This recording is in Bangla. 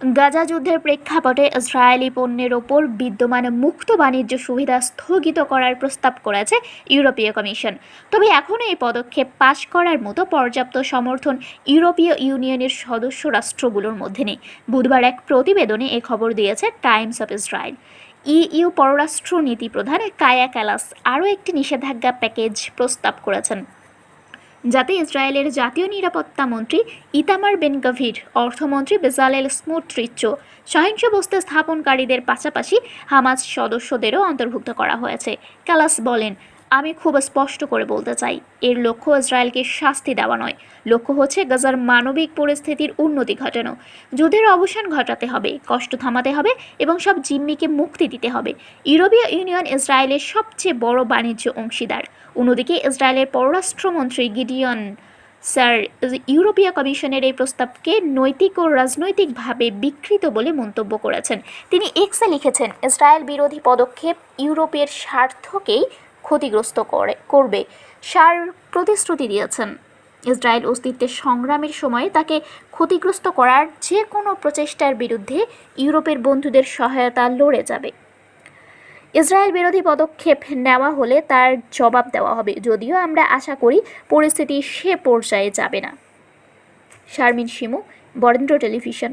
গাজা যুদ্ধের প্রেক্ষাপটে ইসরায়েলি পণ্যের ওপর বিদ্যমান মুক্ত বাণিজ্য সুবিধা স্থগিত করার প্রস্তাব করেছে ইউরোপীয় কমিশন। তবে এখনও এই পদক্ষেপ পাশ করার মতো পর্যাপ্ত সমর্থন ইউরোপীয় ইউনিয়নের সদস্য রাষ্ট্রগুলোর মধ্যে নেই। বুধবার এক প্রতিবেদনে এ খবর দিয়েছে টাইমস অফ ইসরায়েল। ইইউ পররাষ্ট্র নীতি প্রধান কায়া ক্যালাস আরও একটি নিষেধাজ্ঞা প্যাকেজ প্রস্তাব করেছেন। ইসরায়েলের জাতীয় নিরাপত্তা মন্ত্রী ইতামার বেন গভির, অর্থমন্ত্রী বেজালেল স্মুট্রিচ সহিংস বস্তা স্থাপনকারীদের পাশাপাশি হামাজ সদস্যদেরও অন্তর্ভুক্ত করা হয়েছে। কালাস বলেন আমি খুব স্পষ্ট করে বলতে চাই, এর লক্ষ্য ইসরায়েলকে শাস্তি দেওয়া নয়। লক্ষ্য হচ্ছে গাজার মানবিক পরিস্থিতির উন্নতি ঘটানো। যুদ্ধের অবসান ঘটাতে হবে, কষ্ট থামাতে হবে এবং সব জিম্মিকে মুক্তি দিতে হবে। ইউরোপীয় ইউনিয়ন ইসরায়েলের সবচেয়ে বড় বাণিজ্য অংশীদার। অন্যদিকে ইসরায়েলের পররাষ্ট্রমন্ত্রী গিডিয়ন, স্যার, ইউরোপীয় কমিশনের এই প্রস্তাবকে নৈতিক ও রাজনৈতিকভাবে বিকৃত বলে মন্তব্য করেছেন। তিনি এক্সে লিখেছেন, ইসরায়েল বিরোধী পদক্ষেপ ইউরোপের স্বার্থকেই ক্ষতিগ্রস্ত করে, করবে। সার প্রতিশ্রুতি দিয়েছেন। ইসরায়েল অস্তিত্বের সংগ্রামের সময় তাকে ক্ষতিগ্রস্ত করার যে কোনো প্রচেষ্টার বিরুদ্ধে ইউরোপের বন্ধুদের সহায়তা লড়ে যাবে। ইসরায়েল বিরোধী পদক্ষেপ নেওয়া হলে তার জবাব দেওয়া হবে। যদিও আমরা আশা করি পরিস্থিতি সে পর্যায়ে যাবে না। শারমিন শিমু, বরেন্দ্র টেলিভিশন।